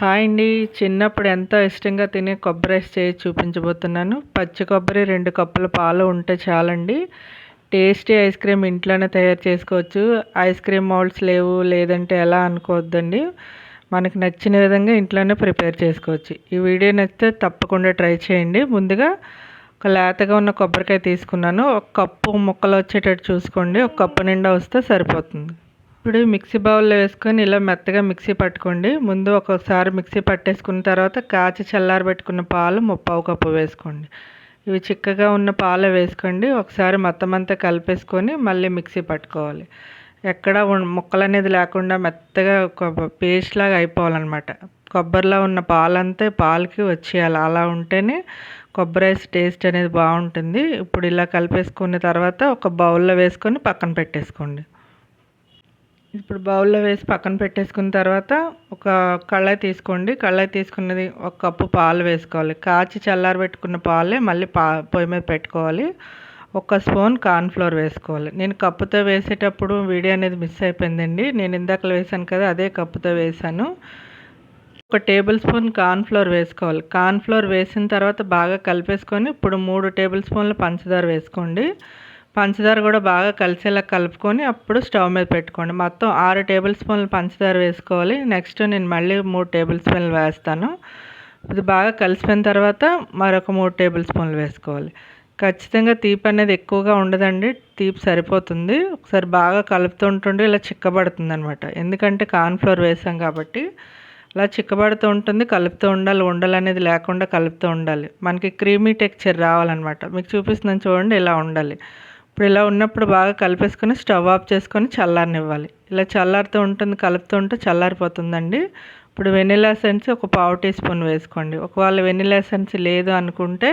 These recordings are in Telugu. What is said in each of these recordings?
హాయ్ అండి. చిన్నప్పుడు ఎంతో ఇష్టంగా తినే కొబ్బరి రైస్ చేసి చూపించబోతున్నాను. పచ్చి కొబ్బరి రెండు కప్పుల పాలు ఉంటే చాలండి. టేస్టీ ఐస్ క్రీమ్ ఇంట్లోనే తయారు చేసుకోవచ్చు. ఐస్ క్రీమ్ మౌల్డ్స్ లేవు లేదంటే ఎలా అనుకోవద్దండి. మనకు నచ్చిన విధంగా ఇంట్లోనే ప్రిపేర్ చేసుకోవచ్చు. ఈ వీడియో నచ్చితే తప్పకుండా ట్రై చేయండి. ముందుగా ఒక లేతగా ఉన్న కొబ్బరికాయ తీసుకున్నాను. ఒక కప్పు ముక్కలు వచ్చేటట్టు చూసుకోండి. ఒక కప్పు నిండా వస్తే సరిపోతుంది. ఇప్పుడు మిక్సీ బౌల్లో వేసుకొని ఇలా మెత్తగా మిక్సీ పట్టుకోండి. ముందు ఒక్కొక్కసారి మిక్సీ పట్టేసుకున్న తర్వాత కాచి చల్లారబెట్టుకున్న పాలు ముప్పావు కప్పు వేసుకోండి. ఇవి చిక్కగా ఉన్న పాలు వేసుకోండి. ఒకసారి మొత్తం అంతా కలిపేసుకొని మళ్ళీ మిక్సీ పట్టుకోవాలి. ఎక్కడ ముక్కలు అనేది లేకుండా మెత్తగా పేస్ట్ లాగా అయిపోవాలన్నమాట. కొబ్బరిలో ఉన్న పాలంతా పాలకి వచ్చేయాలి. అలా ఉంటేనే కొబ్బరి రైస్ టేస్ట్ అనేది బాగుంటుంది. ఇప్పుడు ఇలా కలిపేసుకున్న తర్వాత ఒక బౌల్లో వేసుకొని పక్కన పెట్టేసుకోండి. ఇప్పుడు బౌల్లో వేసి పక్కన పెట్టేసుకున్న తర్వాత ఒక కళాయి తీసుకోండి. కళాయి తీసుకున్నది ఒక కప్పు పాలు వేసుకోవాలి. కాచి చల్లారబెట్టుకున్న పాలే మళ్ళీ పా పొయ్యి మీద పెట్టుకోవాలి. ఒక స్పూన్ కార్న్ఫ్లోర్ వేసుకోవాలి. నేను కప్పుతో వేసేటప్పుడు వీడియో అనేది మిస్ అయిపోయిందండి. నేను ఇందాక వేసాను కదా అదే కప్పుతో వేసాను. ఒక టేబుల్ స్పూన్ కార్న్ఫ్లోర్ వేసుకోవాలి. కార్న్ఫ్లోర్ వేసిన తర్వాత బాగా కలిపేసుకొని ఇప్పుడు మూడు టేబుల్ స్పూన్ల పంచదార వేసుకోండి. పంచదార కూడా బాగా కలిసేలా కలుపుకొని అప్పుడు స్టవ్ మీద పెట్టుకోండి. మొత్తం ఆరు టేబుల్ స్పూన్లు పంచదార వేసుకోవాలి. నెక్స్ట్ నేను మళ్ళీ మూడు టేబుల్ స్పూన్లు వేస్తాను. ఇది బాగా కలిసిపోయిన తర్వాత మరొక మూడు టేబుల్ స్పూన్లు వేసుకోవాలి. ఖచ్చితంగా తీపి అనేది ఎక్కువగా ఉండదండి. తీపి సరిపోతుంది. ఒకసారి బాగా కలుపుతుంటుండే ఇలా చిక్కబడుతుంది అనమాట ఎందుకంటే కార్న్ఫ్లోర్ వేసాం కాబట్టి అలా చిక్కబడుతూ ఉంటుంది కలుపుతూ ఉండాలి. ఉండలు అనేది లేకుండా కలుపుతూ ఉండాలి. మనకి క్రీమీ టెక్చర్ రావాలన్నమాట. మీకు చూపిస్తున్నాను చూడండి ఇలా ఉండాలి. ఇప్పుడు ఇలా ఉన్నప్పుడు బాగా కలిపేసుకొని స్టవ్ ఆఫ్ చేసుకొని చల్లారనివ్వాలి. ఇలా చల్లారుతూ ఉంటుంది కలుపుతూ ఉంటే చల్లారిపోతుందండి. ఇప్పుడు వెనిలా ఎసెన్స్ ఒక పావు టీ స్పూన్ వేసుకోండి. ఒకవేళ వెనిలా ఎసెన్స్ లేదు అనుకుంటే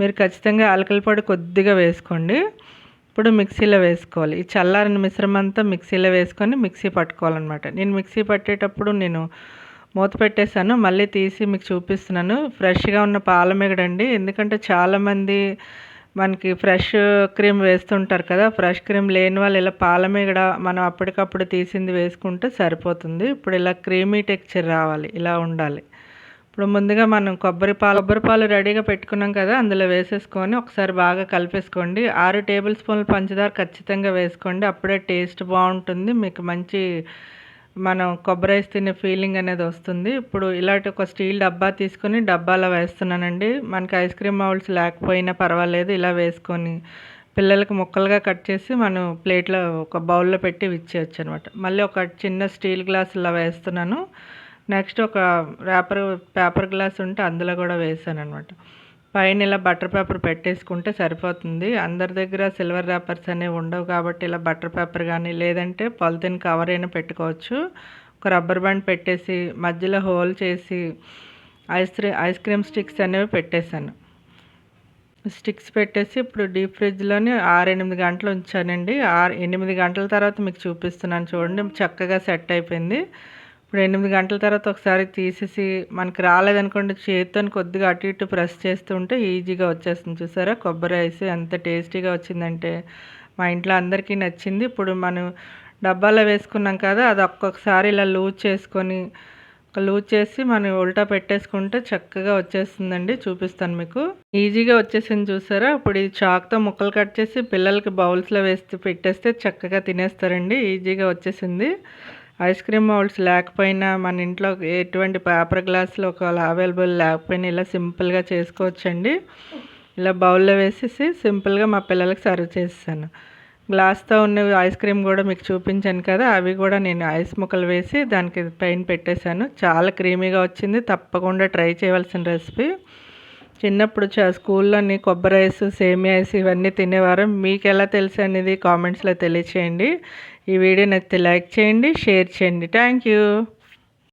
మీరు ఖచ్చితంగా ఆలకల పొడి కొద్దిగా వేసుకోండి. ఇప్పుడు మిక్సీలో వేసుకోవాలి. ఈ చల్లారిన మిశ్రమం అంతా మిక్సీలో వేసుకొని మిక్సీ పట్టుకోవాలన్నమాట. నేను మిక్సీ పట్టేటప్పుడు నేను మూత పెట్టేశాను. మళ్ళీ తీసి మీకు చూపిస్తున్నాను. ఫ్రెష్గా ఉన్న పాల మిగడండి ఎందుకంటే చాలామంది మనకి ఫ్రెష్ క్రీమ్ వేస్తుంటారు కదా ఫ్రెష్ క్రీమ్ లేని వాళ్ళు ఇలా పాల మీగడ మనం అప్పటికప్పుడు తీసింది వేసుకుంటే సరిపోతుంది. ఇప్పుడు ఇలా క్రీమీ టెక్చర్ రావాలి ఇలా ఉండాలి. ఇప్పుడు ముందుగా మనం కొబ్బరి పాలు కొబ్బరి పాలు రెడీగా పెట్టుకున్నాం కదా అందులో వేసేసుకొని ఒకసారి బాగా కలిపేసుకోండి. ఆరు టేబుల్ స్పూన్లు పంచదార ఖచ్చితంగా వేసుకోండి అప్పుడే టేస్ట్ బాగుంటుంది మీకు మంచి మనం కొబ్బరి రైస్ తినే ఫీలింగ్ అనేది వస్తుంది. ఇప్పుడు ఇలాంటి ఒక స్టీల్ డబ్బా తీసుకొని డబ్బాలో వేస్తున్నానండి. మనకి ఐస్ క్రీమ్ మౌల్స్ లేకపోయినా పర్వాలేదు ఇలా వేసుకొని పిల్లలకి ముక్కలుగా కట్ చేసి మనం ప్లేట్లో ఒక బౌల్లో పెట్టి ఇచ్చేయచ్చు అనమాట మళ్ళీ ఒక చిన్న స్టీల్ గ్లాస్ ఇలా వేస్తున్నాను. నెక్స్ట్ ఒక ర్యాపర్ పేపర్ గ్లాస్ ఉంటే అందులో కూడా వేసాను అనమాట పైన ఇలా బటర్ పేపర్ పెట్టేసుకుంటే సరిపోతుంది. అందరి దగ్గర సిల్వర్ ర్యాపర్స్ అనేవి ఉండవు కాబట్టి ఇలా బటర్ పేపర్ కానీ లేదంటే పాలిథిన్ కవర్ అయినా పెట్టుకోవచ్చు. ఒక రబ్బర్ బ్యాండ్ పెట్టేసి మధ్యలో హోల్ చేసి ఐస్ ఐస్ క్రీమ్ స్టిక్స్ అనేవి పెట్టేశాను. స్టిక్స్ పెట్టేసి ఇప్పుడు డీప్ ఫ్రిడ్జ్లోని ఆరు ఎనిమిది గంటలు ఉంచానండి. ఆరు ఎనిమిది గంటల తర్వాత మీకు చూపిస్తున్నాను చూడండి. చక్కగా సెట్ అయిపోయింది. ఇప్పుడు ఎనిమిది గంటల తర్వాత ఒకసారి తీసేసి మనకి రాలేదనుకోండి చేతితో కొద్దిగా అటు ఇటు ప్రెస్ చేస్తుంటే ఈజీగా వచ్చేస్తుంది. చూసారా? కొబ్బరి రైస్ ఎంత టేస్టీగా వచ్చిందంటే మా ఇంట్లో అందరికీ నచ్చింది. ఇప్పుడు మనం డబ్బాలో వేసుకున్నాం కదా అది ఒక్కొక్కసారి ఇలా లూజ్ చేసుకొని లూజ్ చేసి మనం ఉల్టా పెట్టేసుకుంటే చక్కగా వచ్చేస్తుందండి. చూపిస్తాను మీకు. ఈజీగా వచ్చేసింది చూసారా? ఇప్పుడు ఈ చాక్తో ముక్కలు కట్ చేసి పిల్లలకి బౌల్స్లో వేస్తే పెట్టేస్తే చక్కగా తినేస్తారండి. ఈజీగా వచ్చేసింది. ఐస్ క్రీమ్ మౌల్డ్స్ లేకపోయినా మన ఇంట్లో ఎటువంటి పేపర్ గ్లాసులు ఒకవేళ అవైలబుల్ లేకపోయినా ఇలా సింపుల్గా చేసుకోవచ్చండి. ఇలా బౌల్లో వేసేసి సింపుల్గా మా పిల్లలకి సర్వ్ చేస్తాను. గ్లాస్తో ఉన్న ఐస్ క్రీమ్ కూడా మీకు చూపించాను కదా అవి కూడా నేను ఐస్ ముక్కలు వేసి దానికి పైన పెట్టేశాను. చాలా క్రీమీగా వచ్చింది తప్పకుండా ట్రై చేయవలసిన రెసిపీ. చిన్నప్పుడు స్కూల్లోని కొబ్బరి ఐస్ సేమియా ఐస్ ఇవన్నీ తినేవారు. మీకు ఎలా తెలుసు అనేది కామెంట్స్లో తెలియచేయండి. ఈ వీడియో నచ్చితే లైక్ చేయండి షేర్ చేయండి. Thank you